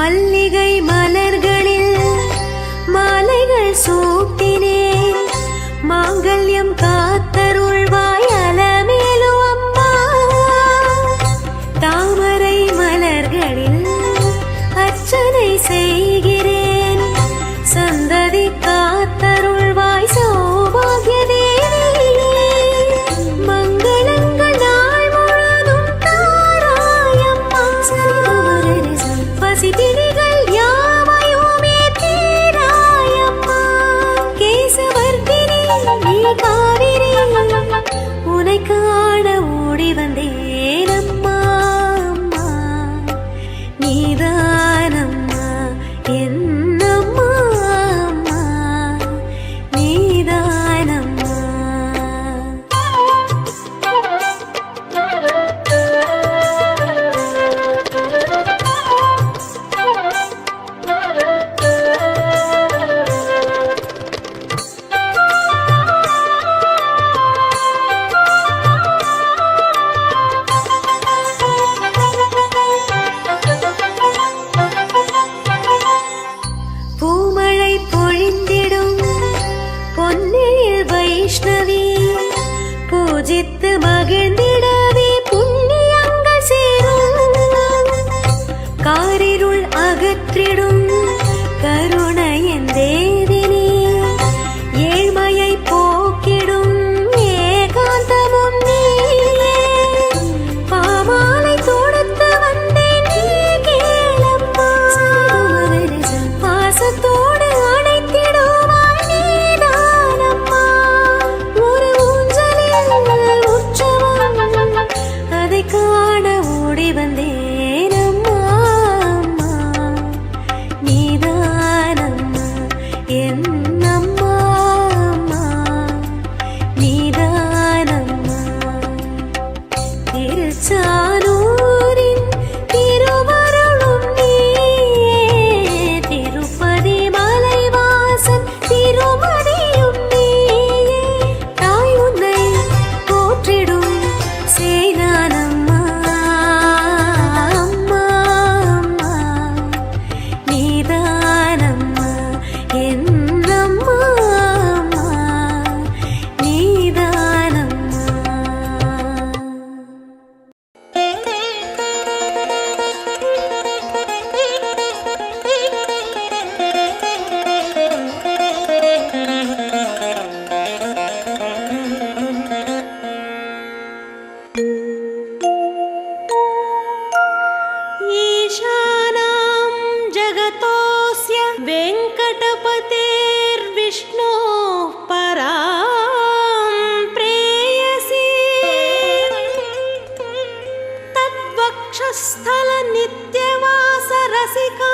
மல்லிகை மலர்களில் மாலைகள் சூட்டினேன். மாங்கல்யம் காத்த காவிரி. உனை காண ஓடி வந்தேன். சிரித்து 责 वेङ्कटपतेर्विष्णोः परां प्रेयसी तद्वक्षस्थलनित्यवासरसिका